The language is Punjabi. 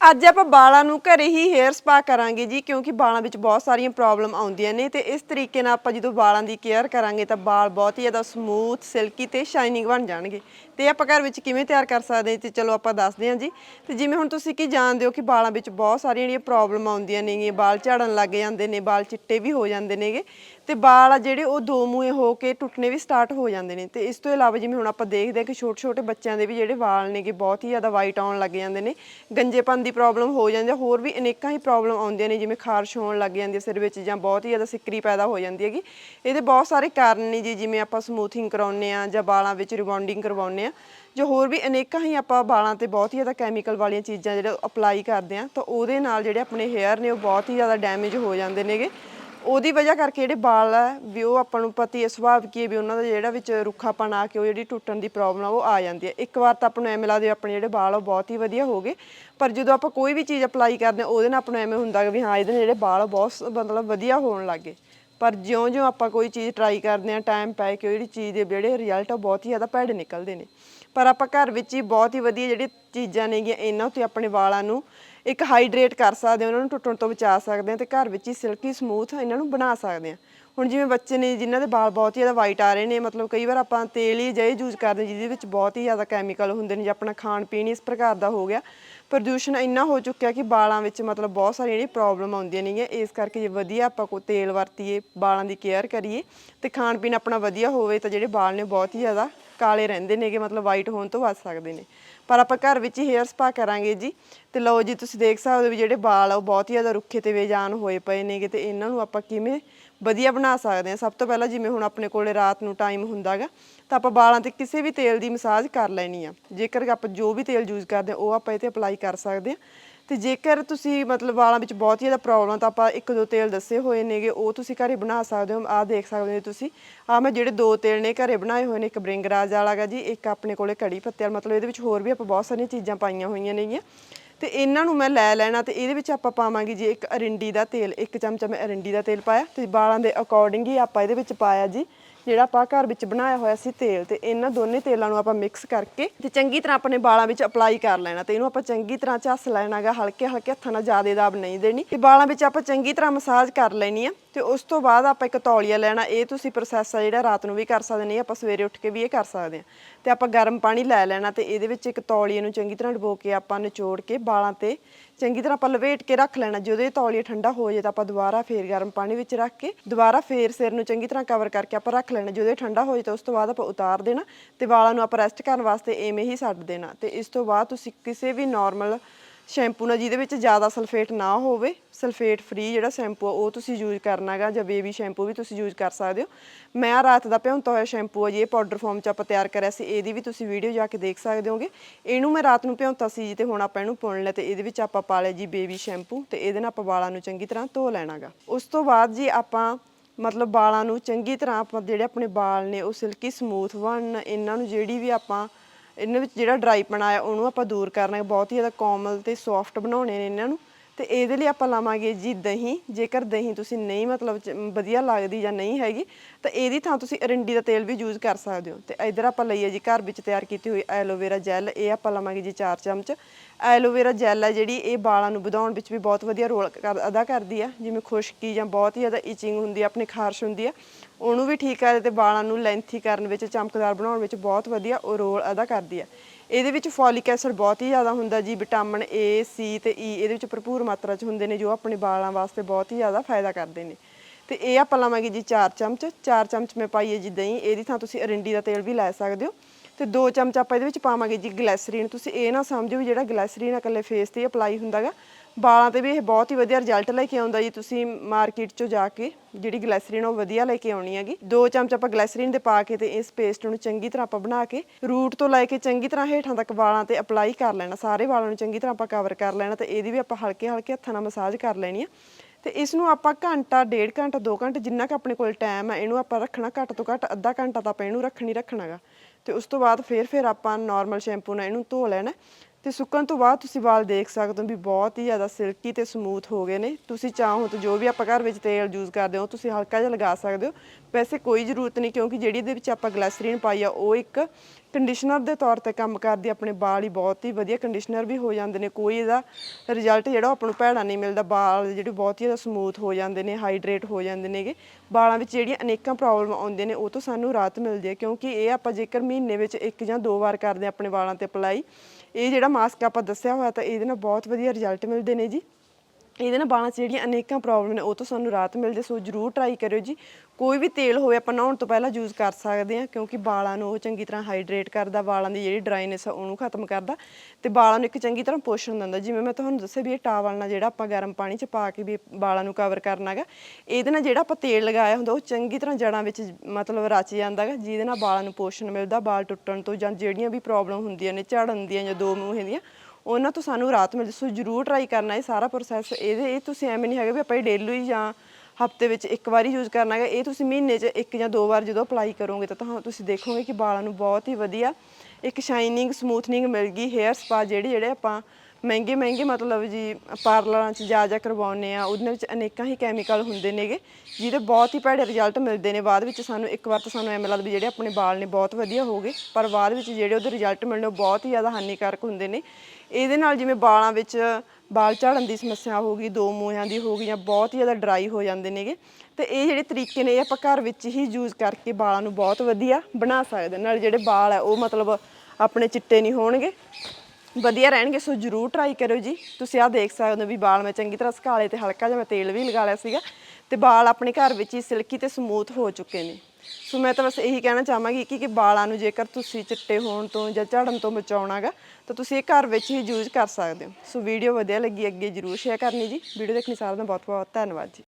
ਅੱਜ ਆਪਾਂ ਵਾਲਾਂ ਨੂੰ ਘਰੇ ਹੀ ਹੇਅਰ ਸਪਾ ਕਰਾਂਗੇ ਜੀ, ਕਿਉਂਕਿ ਵਾਲਾਂ ਵਿੱਚ ਬਹੁਤ ਸਾਰੀਆਂ ਪ੍ਰੋਬਲਮ ਆਉਂਦੀਆਂ ਨੇ ਤੇ ਇਸ ਤਰੀਕੇ ਨਾਲ ਆਪਾਂ ਜਦੋਂ ਵਾਲਾਂ ਦੀ ਕੇਅਰ ਕਰਾਂਗੇ ਤਾਂ ਬਾਲ ਬਹੁਤ ਹੀ ਜ਼ਿਆਦਾ ਸਮੂਥ ਸਿਲਕੀ ਤੇ ਸ਼ਾਈਨਿੰਗ ਬਣ ਜਾਣਗੇ। ਤੇ ਆਪਾਂ ਘਰ ਵਿੱਚ ਕਿਵੇਂ ਤਿਆਰ ਕਰ ਸਕਦੇ ਹਾਂ ਤੇ ਚਲੋ ਆਪਾਂ ਦੱਸਦੇ ਹਾਂ ਜੀ। ਤੇ ਜਿਵੇਂ ਹੁਣ ਤੁਸੀਂ ਕੀ ਜਾਣਦੇ ਹੋ ਕਿ ਵਾਲਾਂ ਵਿੱਚ ਬਹੁਤ ਸਾਰੀਆਂ ਜਿਹੜੀਆਂ ਪ੍ਰੋਬਲਮ ਆਉਂਦੀਆਂ ਨੇਗੀਆਂ ਬਾਲ ਝੜਨ ਲੱਗ ਜਾਂਦੇ ਨੇ ਬਾਲ ਚਿੱਟੇ ਵੀ ਹੋ ਜਾਂਦੇ ਨੇਗੇ ਤੇ ਬਾਲ ਆ ਜਿਹੜੇ ਉਹ ਦੋ ਮੂੰਹੇ ਹੋ ਕੇ ਟੁੱਟਣੇ ਵੀ ਸਟਾਰਟ ਹੋ ਜਾਂਦੇ ਨੇ ਤੇ ਇਸ ਤੋਂ ਇਲਾਵਾ ਜਿਵੇਂ ਹੁਣ ਆਪਾਂ ਦੇਖਦੇ ਹਾਂ ਕਿ ਛੋਟੇ ਛੋਟੇ ਬੱਚਿਆਂ ਦੇ ਵੀ ਜਿਹੜੇ ਵਾਲ ਨੇਗੇ ਬਹੁਤ ਹੀ ਜ਼ਿਆਦਾ ਵਾਈਟ ਆਉਣ ਲੱਗ ਜਾਂਦੇ ਨੇ, ਗੰਜੇਪਨ ਦੀ ਪ੍ਰੋਬਲਮ ਹੋ ਜਾਂਦੀ ਹੈ ਹੋਰ ਵੀ ਅਨੇਕਾਂ ਹੀ ਪ੍ਰੋਬਲਮ ਆਉਂਦੀਆਂ ਨੇ ਜਿਵੇਂ ਖਾਰਸ਼ ਹੋਣ ਲੱਗ ਜਾਂਦੀ ਹੈ ਸਿਰ ਵਿੱਚ ਜਾਂ ਬਹੁਤ ਹੀ ਜ਼ਿਆਦਾ ਸਿੱਕਰੀ ਪੈਦਾ ਹੋ ਜਾਂਦੀ ਹੈਗੀ। ਇਹਦੇ ਬਹੁਤ ਸਾਰੇ ਕਾਰਨ ਨੇ ਜੀ, ਜਿਵੇਂ ਆਪਾਂ ਸਮੂਥਿੰਗ ਕਰਾਉਂਦੇ ਆ ਜਾਂ ਵਾਲਾਂ ਵਿੱਚ ਰਿਬੌਂਡਿੰਗ ਕਰਵਾਉਂਦੇ ਆ। ਜੋ ਹੋਰ ਵੀ ਅਨੇਕਾਂ ਹੀ ਆਪਾਂ ਵਾਲਾਂ ਤੇ ਬਹੁਤ ਹੀ ਜ਼ਿਆਦਾ ਕੈਮੀਕਲ ਵਾਲੀਆਂ ਚੀਜ਼ਾਂ ਜਿਹੜੇ ਅਪਲਾਈ ਕਰਦੇ ਆ, ਤਾਂ ਉਹਦੇ ਨਾਲ ਜਿਹੜੇ ਆਪਣੇ ਹੇਅਰ ਨੇ ਉਹ ਬਹੁਤ ਹੀ ਜ਼ਿਆਦਾ ਡੈਮੇਜ ਹੋ ਜਾਂਦੇ ਨੇਗੇ। ਉਹਦੀ ਵਜ੍ਹਾ ਕਰਕੇ ਜਿਹੜੇ ਵਾਲ ਆ, ਵੀ ਉਹ ਆਪਾਂ ਨੂੰ ਪਤੀ ਹੈ ਸੁਭਾਵ ਕੀ ਵੀ ਉਹਨਾਂ ਦਾ ਜਿਹੜਾ ਵਿੱਚ ਰੁੱਖਾਪਣ ਆ ਕੇ ਉਹ ਜਿਹੜੀ ਟੁੱਟਣ ਦੀ ਪ੍ਰੋਬਲਮ ਆ, ਉਹ ਆ ਜਾਂਦੀ ਹੈ ਇੱਕ ਵਾਰ ਤਾਂ ਆਪਾਂ ਨੂੰ ਐਵੇਂ ਲੱਗਦਾ ਵੀ ਆਪਣੇ ਜਿਹੜੇ ਵਾਲ ਉਹ ਬਹੁਤ ਹੀ ਵਧੀਆ ਹੋ ਗਏ। ਪਰ ਜਦੋਂ ਆਪਾਂ ਕੋਈ ਵੀ ਚੀਜ਼ ਅਪਲਾਈ ਕਰਦੇ ਹਾਂ ਉਹਦੇ ਨਾਲ ਆਪਾਂ ਨੂੰ ਐਵੇਂ ਹੁੰਦਾ ਕਿ ਵੀ ਹਾਂ, ਇਹਦੇ ਨਾਲ ਜਿਹੜੇ ਵਾਲ ਬਹੁਤ ਸ- ਮਤਲਬ ਵਧੀਆ ਹੋਣ ਲੱਗੇ ਪਰ ਜਿਉਂ-ਜਿਉਂ ਆਪਾਂ ਕੋਈ ਚੀਜ਼ ਟਰਾਈ ਕਰਦੇ ਹਾਂ ਟਾਈਮ ਪੈ ਕੇ ਉਹ ਜਿਹੜੀ ਚੀਜ਼ ਦੇ ਜਿਹੜੇ ਰਿਜ਼ਲਟ ਆ, ਉਹ ਬਹੁਤ ਹੀ ਜ਼ਿਆਦਾ ਭੈੜੇ ਨਿਕਲਦੇ ਨੇ। ਪਰ ਆਪਾਂ ਘਰ ਵਿੱਚ ਹੀ ਬਹੁਤ ਹੀ ਵਧੀਆ ਜਿਹੜੀ ਚੀਜ਼ਾਂ ਨੇਗੀਆਂ, ਇਹਨਾਂ ਉੱਤੇ ਆਪਣੇ ਵਾਲਾਂ ਨੂੰ ਇੱਕ ਹਾਈਡਰੇਟ ਕਰ ਸਕਦੇ ਹਾਂ, ਉਹਨਾਂ ਨੂੰ ਟੁੱਟਣ ਤੋਂ ਬਚਾ ਸਕਦੇ ਹਾਂ ਤੇ ਘਰ ਵਿੱਚ ਹੀ ਸਿਲਕੀ ਸਮੂਥ ਇਹਨਾਂ ਨੂੰ ਬਣਾ ਸਕਦੇ ਹਾਂ। ਹੁਣ ਜਿਵੇਂ ਬੱਚੇ ਨੇ, ਜਿਨ੍ਹਾਂ ਦੇ ਵਾਲ ਬਹੁਤ ਹੀ ਜ਼ਿਆਦਾ ਵਾਈਟ ਆ ਰਹੇ ਨੇ, ਮਤਲਬ ਕਈ ਵਾਰ ਆਪਾਂ ਤੇਲ ਹੀ ਜਿਹੇ ਯੂਜ਼ ਕਰਦੇ ਜਿਹਦੇ ਵਿੱਚ ਬਹੁਤ ਹੀ ਜ਼ਿਆਦਾ ਕੈਮੀਕਲ ਹੁੰਦੇ ਨੇ, ਜਾਂ ਆਪਣਾ ਖਾਣ ਪੀਣ ਇਸ ਪ੍ਰਕਾਰ ਦਾ ਹੋ ਗਿਆ। ਪ੍ਰਦੂਸ਼ਣ ਇੰਨਾ ਹੋ ਚੁੱਕਿਆ ਕਿ ਵਾਲਾਂ ਵਿੱਚ ਮਤਲਬ ਬਹੁਤ ਸਾਰੀਆਂ ਜਿਹੜੀਆਂ ਪ੍ਰੋਬਲਮ ਆਉਂਦੀਆਂ ਨੇਗੀਆਂ। ਇਸ ਕਰਕੇ ਜੇ ਵਧੀਆ ਆਪਾਂ ਕੋ ਤੇਲ ਵਰਤੀਏ ਵਾਲਾਂ ਦੀ ਕੇਅਰ ਕਰੀਏ ਤੇ ਖਾਣ ਪੀਣ ਆਪਣਾ ਵਧੀਆ ਹੋਵੇ ਤਾਂ ਜਿਹੜੇ ਵਾਲ ਨੇ ਬਹੁਤ ਹੀ ਜ਼ਿਆਦਾ ਕਾਲੇ ਰਹਿੰਦੇ ਨੇਗੇ, ਮਤਲਬ ਵਾਈਟ ਹੋਣ ਤੋਂ ਬਚ ਸਕਦੇ ਨੇ। ਪਰ ਆਪਾਂ ਘਰ ਵਿੱਚ ਹੀ ਹੇਅਰ ਸਪਾ ਕਰਾਂਗੇ ਜੀ ਤੇ ਲਓ ਜੀ, ਤੁਸੀਂ ਦੇਖ ਸਕਦੇ ਹੋ ਵੀ ਜਿਹੜੇ ਵਾਲ ਆ ਉਹ ਬਹੁਤ ਹੀ ਜ਼ਿਆਦਾ ਰੁੱਖੇ ਤੇ ਬੇਜਾਨ ਹੋਏ ਪਏ ਨੇਗੇ ਤੇ ਇਹਨਾਂ ਨੂੰ ਆਪਾਂ ਕਿਵੇਂ ਵਧੀਆ ਬਣਾ ਸਕਦੇ ਹਾਂ। ਸਭ ਤੋਂ ਪਹਿਲਾਂ ਜਿਵੇਂ ਹੁਣ ਆਪਣੇ ਕੋਲੇ ਰਾਤ ਨੂੰ ਟਾਈਮ ਹੁੰਦਾਗਾ ਤਾਂ ਆਪਾਂ ਵਾਲਾਂ ਤੇ ਕਿਸੇ ਵੀ ਤੇਲ ਦੀ ਮਸਾਜ ਕਰ ਲੈਣੀ ਆ। ਜੇਕਰ ਆਪਾਂ ਜੋ ਵੀ ਤੇਲ ਯੂਜ਼ ਕਰਦੇ ਹਾਂ, ਉਹ ਆਪਾਂ ਇਹ ਤੇ ਅਪਲਾਈ ਕਰ ਸਕਦੇ ਹਾਂ। ਤੇ ਜੇਕਰ ਤੁਸੀਂ ਮਤਲਬ ਵਾਲਾਂ ਵਿੱਚ ਬਹੁਤ ਹੀ ਜ਼ਿਆਦਾ ਪ੍ਰੋਬਲਮ ਤਾਂ ਆਪਾਂ ਇੱਕ ਦੋ ਤੇਲ ਦੱਸੇ ਹੋਏ ਨੇਗੇ ਉਹ ਤੁਸੀਂ ਘਰੇ ਬਣਾ ਸਕਦੇ ਹੋ। ਆਹ ਦੇਖ ਸਕਦੇ ਹੋ ਤੁਸੀਂ। ਆਹ ਮੈਂ ਜਿਹੜੇ ਦੋ ਤੇਲ ਨੇ ਘਰੇ ਬਣਾਏ ਹੋਏ ਨੇ, ਇੱਕ ਬ੍ਰਿੰਗਰਾਜ ਵਾਲਾ ਗਾ ਜੀ, ਇੱਕ ਆਪਣੇ ਕੋਲੇ ਕੜੀ ਪੱਤੇ ਵਾਲਾ। ਮਤਲਬ ਇਹਦੇ ਵਿੱਚ ਹੋਰ ਵੀ ਆਪਾਂ ਬਹੁਤ ਸਾਰੀਆਂ ਚੀਜ਼ਾਂ ਪਾਈਆਂ ਹੋਈਆਂ ਨੇਗੀਆਂ ਤੇ ਇਹਨਾਂ ਨੂੰ ਮੈਂ ਲੈ ਲੈਣਾ ਤੇ ਇਹਦੇ ਵਿੱਚ ਆਪਾਂ ਪਾਵਾਂਗੇ ਜੀ ਇੱਕ ਅਰਿੰਡੀ ਦਾ ਤੇਲ, ਇੱਕ ਚਮਚਾ ਮੈਂ ਅਰਿੰਡੀ ਦਾ ਤੇਲ ਪਾਇਆ ਤੇ ਵਾਲਾਂ ਦੇ ਅਕੋਰਡਿੰਗ ਹੀ ਆਪਾਂ ਇਹਦੇ ਵਿੱਚ ਪਾਇਆ ਜੀ। ਜਿਹੜਾ ਆਪਾਂ ਘਰ ਵਿੱਚ ਬਣਾਇਆ ਹੋਇਆ ਸੀ ਤੇਲ ਤੇ ਇਹਨਾਂ ਦੋਨੇ ਤੇਲਾਂ ਨੂੰ ਆਪਾਂ ਮਿਕਸ ਕਰਕੇ ਤੇ ਚੰਗੀ ਤਰ੍ਹਾਂ ਆਪਣੇ ਵਾਲਾਂ ਵਿੱਚ ਅਪਲਾਈ ਕਰ ਲੈਣਾ ਤੇ ਇਹਨੂੰ ਆਪਾਂ ਚੰਗੀ ਤਰ੍ਹਾਂ ਝੱਸ ਲੈਣਾਗਾ, ਹਲਕੇ ਹਲਕੇ ਹੱਥਾਂ ਨਾਲ ਜ਼ਿਆਦਾ ਦਾਬ ਨਹੀਂ ਦੇਣੀ। ਤੇ ਵਾਲਾਂ ਵਿੱਚ ਆਪਾਂ ਚੰਗੀ ਤਰ੍ਹਾਂ ਮਸਾਜ ਕਰ ਲੈਣੀ ਆ ਤੇ ਉਸ ਤੋਂ ਬਾਅਦ ਆਪਾਂ ਇੱਕ ਤੌਲੀਆ ਲੈਣਾ, ਇਹ ਤੁਸੀਂ ਪ੍ਰੋਸੈਸ ਆ ਜਿਹੜਾ ਰਾਤ ਨੂੰ ਵੀ ਕਰ ਸਕਦੇ ਨੇ, ਆਪਾਂ ਸਵੇਰੇ ਉੱਠ ਕੇ ਵੀ ਇਹ ਕਰ ਸਕਦੇ ਆ। ਤੇ ਆਪਾਂ ਗਰਮ ਪਾਣੀ ਲੈ ਲੈਣਾ ਤੇ ਇਹਦੇ ਵਿੱਚ ਇੱਕ ਤੌਲੀਏ ਨੂੰ ਚੰਗੀ ਤਰ੍ਹਾਂ ਡਬੋ ਕੇ ਆਪਾਂ ਨਿਚੋੜ ਕੇ ਵਾਲਾਂ ਤੇ ਚੰਗੀ ਤਰ੍ਹਾਂ ਆਪਾਂ ਲਵੇਟ ਕੇ ਰੱਖ ਲੈਣਾ, ਜਦੋਂ ਇਹ ਤੌਲੀਆ ਠੰਡਾ ਹੋ ਜਾਏ ਤਾਂ ਆਪਾਂ ਦੁਬਾਰਾ ਫੇਰ ਗਰਮ ਪਾਣੀ ਵਿੱਚ ਰੱਖ ਕੇ, ਦੁਬਾਰਾ ਫੇਰ ਸਿਰ ਨੂੰ ਚੰਗੀ ਤਰ੍ਹਾਂ ਕਵਰ ਕਰਕੇ ਆਪਾਂ ਰੱਖ ਲੈਣਾ। ਜਦੋਂ ਇਹ ਠੰਡਾ ਹੋ ਜਾਏ ਤਾਂ ਉਸ ਤੋਂ ਬਾਅਦ ਆਪਾਂ ਉਤਾਰ ਦੇਣਾ ਤੇ ਵਾਲਾਂ ਨੂੰ ਆਪਾਂ ਰੈਸਟ ਕਰਨ ਵਾਸਤੇ ਐਵੇਂ ਹੀ ਛੱਡ ਦੇਣਾ। ਤੇ ਇਸ ਤੋਂ ਬਾਅਦ ਤੁਸੀਂ ਕਿਸੇ ਵੀ ਨਾਰਮਲ ਸ਼ੈਂਪੂ ਨਾਲ ਜਿਹਦੇ ਵਿੱਚ ਜ਼ਿਆਦਾ ਸਲਫੇਟ ਨਾ ਹੋਵੇ, ਸਲਫੇਟ ਫ੍ਰੀ ਜਿਹੜਾ ਸ਼ੈਂਪੂ ਆ, ਉਹ ਤੁਸੀਂ ਯੂਜ਼ ਕਰਨਾਗਾ ਜਾਂ ਬੇਬੀ ਸ਼ੈਂਪੂ ਵੀ ਤੁਸੀਂ ਯੂਜ਼ ਕਰ ਸਕਦੇ ਹੋ। ਮੈਂ ਆਹ ਰਾਤ ਦਾ ਭਿਉਂਤਾ ਹੋਇਆ ਸ਼ੈਂਪੂ ਆ ਜੀ, ਇਹ ਪਾਊਡਰ ਫਾਰਮ 'ਚ ਆਪਾਂ ਤਿਆਰ ਕਰਿਆ ਸੀ, ਇਹਦੀ ਵੀ ਤੁਸੀਂ ਵੀਡੀਓ ਜਾ ਕੇ ਦੇਖ ਸਕਦੇ ਹੋਗੇ। ਇਹਨੂੰ ਮੈਂ ਰਾਤ ਨੂੰ ਭਿਉਂਤਾ ਸੀ ਜੀ ਤੇ ਹੁਣ ਆਪਾਂ ਇਹਨੂੰ ਪੁਣ ਲਿਆ ਤੇ ਇਹਦੇ ਵਿੱਚ ਆਪਾਂ ਪਾ ਲਿਆ ਜੀ ਬੇਬੀ ਸ਼ੈਂਪੂ ਤੇ ਇਹਦੇ ਨਾਲ ਆਪਾਂ ਵਾਲਾਂ ਨੂੰ ਚੰਗੀ ਤਰ੍ਹਾਂ ਧੋ ਲੈਣਾਗਾ ਉਸ ਤੋਂ ਬਾਅਦ ਜੀ ਆਪਾਂ ਮਤਲਬ ਵਾਲਾਂ ਨੂੰ ਚੰਗੀ ਤਰ੍ਹਾਂ ਆਪਾਂ ਜਿਹੜੇ ਆਪਣੇ ਵਾਲ ਨੇ ਉਹ ਸਿਲਕੀ ਸਮੂਥ ਬਣਨ, ਇਹਨਾਂ ਨੂੰ ਜਿਹੜੀ ਵੀ ਆਪਾਂ ਇਹਨਾਂ ਵਿੱਚ ਜਿਹੜਾ ਡਰਾਈਪਣਾ ਆ ਉਹਨੂੰ ਆਪਾਂ ਦੂਰ ਕਰਨਾ ਹੈ। ਬਹੁਤ ਹੀ ਜ਼ਿਆਦਾ ਕੋਮਲ ਤੇ ਸੌਫਟ ਬਣਾਉਣੇ ਨੇ ਇਹਨਾਂ ਨੂੰ। ਤੇ ਇਹਦੇ ਲਈ ਆਪਾਂ ਲਾਵਾਂਗੇ ਜੀ ਦਹੀਂ। ਜੇਕਰ ਦਹੀਂ ਤੁਸੀਂ ਨਹੀਂ ਮਤਲਬ ਚ- ਵਧੀਆ ਲੱਗਦੀ ਜਾਂ ਨਹੀਂ ਹੈਗੀ, ਤਾਂ ਇਹਦੀ ਥਾਂ ਤੁਸੀਂ ਅਰਿੰਡੀ ਦਾ ਤੇਲ ਵੀ ਯੂਜ਼ ਕਰ ਸਕਦੇ ਹੋ। ਤੇ ਇਧਰ ਆਪਾਂ ਲਈਏ ਜੀ, ਘਰ ਵਿੱਚ ਤਿਆਰ ਕੀਤੀ ਹੋਈ ਐਲੋਵੇਰਾ ਜੈਲ ਇਹ ਆਪਾਂ ਲਾਵਾਂਗੇ ਜੀ 4 ਚਮਚ। ਐਲੋਵੇਰਾ ਜੈਲ ਹੈ ਜਿਹੜੀ, ਇਹ ਵਾਲਾਂ ਨੂੰ ਵਧਾਉਣ ਵਿੱਚ ਵੀ ਬਹੁਤ ਵਧੀਆ ਰੋਲ ਅਦਾ ਕਰਦੀ ਆ। ਜਿਵੇਂ ਖੁਸ਼ਕੀ ਜਾਂ ਬਹੁਤ ਹੀ ਜ਼ਿਆਦਾ ਇਚਿੰਗ ਹੁੰਦੀ ਆ, ਆਪਣੀ ਖਾਰਸ਼ ਹੁੰਦੀ ਆ। ਉਹਨੂੰ ਵੀ ਠੀਕ ਕਰਦੇ ਤੇ ਵਾਲਾਂ ਨੂੰ ਲੈਂਥੀ ਕਰਨ ਵਿੱਚ, ਚਮਕਦਾਰ ਬਣਾਉਣ ਵਿੱਚ ਬਹੁਤ ਵਧੀਆ ਉਹ ਰੋਲ ਅਦਾ ਕਰਦੀ ਹੈ। ਇਹਦੇ ਵਿੱਚ ਫੋਲਿਕ ਐਸਿਡ ਬਹੁਤ ਹੀ ਜ਼ਿਆਦਾ ਹੁੰਦਾ ਜੀ ਵਿਟਾਮਿਨ ਏ ਸੀ ਤੇ ਈ ਇਹਦੇ ਵਿੱਚ ਭਰਪੂਰ ਮਾਤਰਾ 'ਚ ਹੁੰਦੇ ਨੇ ਜੋ ਆਪਣੇ ਵਾਲਾਂ ਵਾਸਤੇ ਬਹੁਤ ਹੀ ਜ਼ਿਆਦਾ ਫਾਇਦਾ ਕਰਦੇ ਨੇ। ਤੇ ਇਹ ਆਪਾਂ ਲਵਾਂਗੇ ਜੀ 4 ਚਮਚ 4 ਚਮਚ ਮੈਂ ਪਾਈਏ ਜੀ ਦਹੀਂ, ਇਹਦੀ ਥਾਂ ਤੁਸੀਂ ਅਰਿੰਡੀ ਦਾ ਤੇਲ ਵੀ ਲੈ ਸਕਦੇ ਹੋ। ਤੇ 2 ਚਮਚ ਆਪਾਂ ਇਹਦੇ ਵਿੱਚ ਪਾਵਾਂਗੇ ਜੀ ਗਲੈਸਰੀਨ ਤੁਸੀਂ ਇਹ ਨਾ ਸਮਝੋ ਵੀ ਜਿਹੜਾ ਗਲੈਸਰੀਨ ਆ ਇਕੱਲੇ ਫੇਸ ਤੇ ਅਪਲਾਈ ਹੁੰਦਾਗਾ ਵਾਲਾਂ ਤੇ ਵੀ ਇਹ ਬਹੁਤ ਹੀ ਵਧੀਆ ਰਿਜ਼ਲਟ ਲੈ ਕੇ ਆਉਂਦਾ ਜੀ ਤੁਸੀਂ ਮਾਰਕੀਟ 'ਚੋਂ ਜਾ ਕੇ, ਜਿਹੜੀ ਗਲੈਸਰੀਨ ਉਹ ਵਧੀਆ ਲੈ ਕੇ ਆਉਣੀ ਹੈਗੀ। ਦੋ ਚਮਚ ਆਪਾਂ ਗਲੈਸਰੀਨ ਦੇ ਪਾ ਕੇ ਤੇ ਇਸ ਪੇਸਟ ਨੂੰ ਚੰਗੀ ਤਰ੍ਹਾਂ ਆਪਾਂ ਬਣਾ ਕੇ ਰੂਟ ਤੋਂ ਲੈ ਕੇ ਚੰਗੀ ਤਰ੍ਹਾਂ ਹੇਠਾਂ ਤੱਕ ਵਾਲਾਂ ਤੇ ਅਪਲਾਈ ਕਰ ਲੈਣਾ, ਸਾਰੇ ਵਾਲਾਂ ਨੂੰ ਚੰਗੀ ਤਰ੍ਹਾਂ ਆਪਾਂ ਕਵਰ ਕਰ ਲੈਣਾ ਤੇ ਇਹਦੀ ਵੀ ਆਪਾਂ ਹਲਕੇ ਹਲਕੇ ਹੱਥਾਂ ਨਾਲ ਮਸਾਜ ਕਰ ਲੈਣੀ ਆ। ਤੇ ਇਸ ਨੂੰ ਆਪਾਂ ਘੰਟਾ, ਡੇਢ ਘੰਟਾ 2 ਘੰਟੇ ਜਿੰਨਾ ਕੁ ਆਪਣੇ ਕੋਲ ਟਾਈਮ ਹੈ ਇਹਨੂੰ ਆਪਾਂ ਰੱਖਣਾ ਘੱਟ ਤੋਂ ਘੱਟ ਅੱਧਾ ਘੰਟਾ ਤਾਂ ਆਪਾਂ ਇਹਨੂੰ ਰੱਖਣੀ ਰੱਖਣਾਗਾ। ਤੇ ਉਸ ਤੋਂ ਬਾਅਦ ਫੇਰ ਫੇਰ ਆਪਾਂ ਨਾਰਮਲ ਸ਼ੈਂਪੂ ਨਾਲ ਇਹਨੂੰ ਧੋ ਲੈਣਾ। ਤੇ ਸੁੱਕਣ ਤੋਂ ਬਾਅਦ ਤੁਸੀਂ ਵਾਲ ਦੇਖ ਸਕਦੇ ਹੋ ਵੀ ਬਹੁਤ ਹੀ ਜ਼ਿਆਦਾ ਸਿਲਕੀ ਤੇ ਸਮੂਥ ਹੋ ਗਏ ਨੇ। ਤੁਸੀਂ ਚਾਹੋ ਤਾਂ ਜੋ ਵੀ ਆਪਾਂ ਘਰ ਵਿੱਚ ਤੇਲ ਯੂਜ਼ ਕਰਦੇ ਹੋ, ਤੁਸੀਂ ਹਲਕਾ ਜਿਹਾ ਲਗਾ ਸਕਦੇ ਹੋ। ਵੈਸੇ ਕੋਈ ਜ਼ਰੂਰਤ ਨਹੀਂ ਕਿਉਂਕਿ ਜਿਹੜੀ ਇਹਦੇ ਵਿੱਚ ਆਪਾਂ ਗਲੈਸਰੀਨ ਪਾਈ ਆ, ਉਹ ਇੱਕ ਕੰਡੀਸ਼ਨਰ ਦੇ ਤੌਰ ਤੇ ਕੰਮ ਕਰਦੀ ਆਪਣੇ ਵਾਲ ਹੀ ਬਹੁਤ ਹੀ ਵਧੀਆ ਕੰਡੀਸ਼ਨਰ ਵੀ ਹੋ ਜਾਂਦੇ ਨੇ, ਕੋਈ ਇਹਦਾ ਰਿਜ਼ਲਟ ਜਿਹੜਾ ਉਹ ਆਪਾਂ ਨੂੰ ਭੈੜਾ ਨਹੀਂ ਮਿਲਦਾ ਵਾਲ ਜਿਹੜੇ ਬਹੁਤ ਹੀ ਜ਼ਿਆਦਾ ਸਮੂਥ ਹੋ ਜਾਂਦੇ ਨੇ ਹਾਈਡਰੇਟ ਹੋ ਜਾਂਦੇ ਨੇਗੇ ਵਾਲਾਂ ਵਿੱਚ ਜਿਹੜੀਆਂ ਅਨੇਕਾਂ ਪ੍ਰੋਬਲਮ ਆਉਂਦੀਆਂ ਨੇ, ਉਹ ਤੋਂ ਸਾਨੂੰ ਰਾਹਤ ਮਿਲਦੀ ਹੈ ਕਿਉਂਕਿ ਇਹ ਆਪਾਂ ਜੇਕਰ ਮਹੀਨੇ ਵਿੱਚ ਇੱਕ ਜਾਂ ਦੋ ਵਾਰ ਕਰਦੇ ਹਾਂ ਆਪਣੇ ਵਾਲਾਂ ਤੇ ਅਪਲਾਈ ਇਹ ਜਿਹੜਾ ਮਾਸਕ ਆਪਾਂ ਦੱਸਿਆ ਹੋਇਆ ਤਾਂ ਇਹਦੇ ਨਾਲ ਬਹੁਤ ਵਧੀਆ ਰਿਜ਼ਲਟ ਮਿਲਦੇ ਨੇ ਜੀ। ਇਹਦੇ ਨਾਲ ਬਾਲਾਂ 'ਚ ਜਿਹੜੀਆਂ ਅਨੇਕਾਂ ਪ੍ਰੋਬਲਮ ਨੇ, ਉਹ ਤੋਂ ਸਾਨੂੰ ਰਾਹਤ ਮਿਲ ਮਿਲਦੀ, ਸੋ ਜਰੂਰ ਟਰਾਈ ਕਰਿਓ ਜੀ। ਕੋਈ ਵੀ ਤੇਲ ਹੋਵੇ, ਆਪਾਂ ਨਹਾਉਣ ਤੋਂ ਪਹਿਲਾਂ ਯੂਜ਼ ਕਰ ਸਕਦੇ ਹਾਂ, ਕਿਉਂਕਿ ਵਾਲਾਂ ਨੂੰ ਉਹ ਚੰਗੀ ਤਰ੍ਹਾਂ ਹਾਈਡਰੇਟ ਕਰਦਾ ਵਾਲਾਂ ਦੀ ਜਿਹੜੀ ਡਰਾਈਨੈਸ ਆ, ਉਹਨੂੰ ਖਤਮ ਕਰਦਾ, ਤੇ ਵਾਲਾਂ ਨੂੰ ਇੱਕ ਚੰਗੀ ਤਰ੍ਹਾਂ ਪੋਸ਼ਣ ਦਿੰਦਾ। ਜਿਵੇਂ ਮੈਂ ਤੁਹਾਨੂੰ ਦੱਸਿਆ ਵੀ ਇਹ ਟਾਵਲ ਨਾਲ ਜਿਹੜਾ ਆਪਾਂ ਗਰਮ ਪਾਣੀ 'ਚ ਪਾ ਕੇ ਵੀ ਵਾਲਾਂ ਨੂੰ ਕਵਰ ਕਰਨਾਗਾ ਇਹਦੇ ਨਾਲ ਜਿਹੜਾ ਆਪਾਂ ਤੇਲ ਲਗਾਇਆ ਹੁੰਦਾ, ਉਹ ਚੰਗੀ ਤਰ੍ਹਾਂ ਜੜਾਂ ਵਿੱਚ ਮਤਲਬ ਰਚ ਜਾਂਦਾਗਾ ਜਿਹਦੇ ਨਾਲ ਵਾਲਾਂ ਨੂੰ ਪੋਸ਼ਣ ਮਿਲਦਾ, ਬਾਲ ਟੁੱਟਣ ਤੋਂ ਜਾਂ ਜਿਹੜੀਆਂ ਵੀ ਪ੍ਰੋਬਲਮ ਹੁੰਦੀਆਂ ਨੇ, ਝੜਨ ਦੀਆਂ ਜਾਂ ਦੋ ਮੂੰਹ ਦੀਆਂ ਉਹਨਾਂ ਤੋਂ ਸਾਨੂੰ ਰਾਤ ਮਿਲ ਸੋ ਜਰੂਰ ਟਰਾਈ ਕਰਨਾ ਇਹ ਸਾਰਾ ਪ੍ਰੋਸੈਸ ਇਹਦੇ, ਇਹ ਤੁਸੀਂ ਐਵੇਂ ਨਹੀਂ ਹੈਗਾ ਵੀ ਆਪਾਂ ਇਹ ਡੇਲੀ ਜਾਂ ਹਫ਼ਤੇ ਵਿੱਚ ਇੱਕ ਵਾਰੀ ਯੂਜ਼ ਕਰਨਾ ਹੈਗਾ। ਇਹ ਤੁਸੀਂ ਮਹੀਨੇ 'ਚ ਇੱਕ ਜਾਂ ਦੋ ਵਾਰ ਜਦੋਂ ਅਪਲਾਈ ਕਰੋਗੇ ਤਾਂ ਤੁਹਾਨੂੰ ਤੁਸੀਂ ਦੇਖੋਗੇ ਕਿ ਵਾਲਾਂ ਨੂੰ ਬਹੁਤ ਹੀ ਵਧੀਆ ਇੱਕ ਸ਼ਾਈਨਿੰਗ ਸਮੂਥਨਿੰਗ ਮਿਲ ਗਈ ਹੇਅਰ ਸਪਾ ਜਿਹੜੇ ਜਿਹੜੇ ਆਪਾਂ ਮਹਿੰਗੇ ਮਹਿੰਗੇ ਮਤਲਬ ਜੀ ਪਾਰਲਰਾਂ 'ਚ ਜਾ ਜਾ ਕਰਵਾਉਂਦੇ ਆ ਉਹਦੇ ਵਿੱਚ ਅਨੇਕਾਂ ਹੀ ਕੈਮੀਕਲ ਹੁੰਦੇ ਨੇਗੇ, ਜਿਹਦੇ ਬਹੁਤ ਹੀ ਭੈੜੇ ਰਿਜ਼ਲਟ ਮਿਲਦੇ ਨੇ, ਬਾਅਦ ਵਿੱਚ ਸਾਨੂੰ ਇੱਕ ਵਾਰ ਤਾਂ ਸਾਨੂੰ ਐਵੇਂ ਲੱਗਦਾ ਵੀ ਜਿਹੜੇ ਆਪਣੇ ਵਾਲ ਨੇ ਬਹੁਤ ਵਧੀਆ ਹੋ ਗਏ, ਪਰ ਬਾਅਦ ਵਿੱਚ ਜਿਹੜੇ ਉਹਦੇ ਰਿਜ਼ਲਟ ਮਿਲਣੇ ਉਹ ਬਹੁਤ ਹੀ ਜ਼ਿਆਦਾ ਹਾਨੀਕਾਰਕ ਹੁੰਦੇ ਨੇ। ਇਹਦੇ ਨਾਲ ਜਿਵੇਂ ਵਾਲਾਂ ਵਿੱਚ ਵਾਲ ਝੜਨ ਦੀ ਸਮੱਸਿਆ ਹੋ ਗਈ, ਦੋ ਮੂੰਹਾਂ ਦੀ ਹੋ ਗਈ ਜਾਂ ਬਹੁਤ ਹੀ ਜ਼ਿਆਦਾ ਡਰਾਈ ਹੋ ਜਾਂਦੇ ਨੇਗੇ। ਤੇ ਇਹ ਜਿਹੜੇ ਤਰੀਕੇ ਨੇ ਇਹ ਆਪਾਂ ਘਰ ਵਿੱਚ ਹੀ ਯੂਜ਼ ਕਰਕੇ ਵਾਲਾਂ ਨੂੰ ਬਹੁਤ ਵਧੀਆ ਬਣਾ ਸਕਦੇ ਹਾਂ। ਨਾਲ ਜਿਹੜੇ ਵਾਲ ਆ, ਉਹ ਮਤਲਬ ਆਪਣੇ ਚਿੱਟੇ ਨਹੀਂ ਹੋਣਗੇ। ਵਧੀਆ ਰਹਿਣਗੇ, ਸੋ ਜਰੂਰ ਟਰਾਈ ਕਰਿਓ ਜੀ। ਤੁਸੀਂ ਆਹ ਦੇਖ ਸਕਦੇ ਹੋ ਵੀ ਵਾਲ ਮੈਂ ਚੰਗੀ ਤਰ੍ਹਾਂ ਸੁਕਾ ਲਏ ਤੇ ਹਲਕਾ ਜਿਹਾ ਮੈਂ ਤੇਲ ਵੀ ਲਗਾ ਲਿਆ ਸੀਗਾ ਤੇ ਵਾਲ ਆਪਣੇ ਘਰ ਵਿੱਚ ਹੀ ਸਿਲਕੀ ਤੇ ਸਮੂਥ ਹੋ ਚੁੱਕੇ ਨੇ। ਸੋ ਮੈਂ ਤਾਂ ਬਸ ਇਹੀ ਕਹਿਣਾ ਚਾਹਾਂਗੀ ਕਿ ਕਿ ਵਾਲਾਂ ਨੂੰ ਜੇਕਰ ਤੁਸੀਂ ਚਿੱਟੇ ਹੋਣ ਤੋਂ ਜਾਂ ਝੜਨ ਤੋਂ ਬਚਾਉਣਾਗਾ ਤਾਂ ਤੁਸੀਂ ਇਹ ਘਰ ਵਿੱਚ ਹੀ ਯੂਜ਼ ਕਰ ਸਕਦੇ ਹੋ। ਸੋ ਵੀਡੀਓ ਵਧੀਆ ਲੱਗੀ, ਅੱਗੇ ਜਰੂਰ ਸ਼ੇਅਰ ਕਰਨੀ ਜੀ। ਵੀਡੀਓ ਦੇਖਣੀ ਸਾਰਿਆਂ ਦਾ ਬਹੁਤ ਬਹੁਤ ਧੰਨਵਾਦ ਜੀ।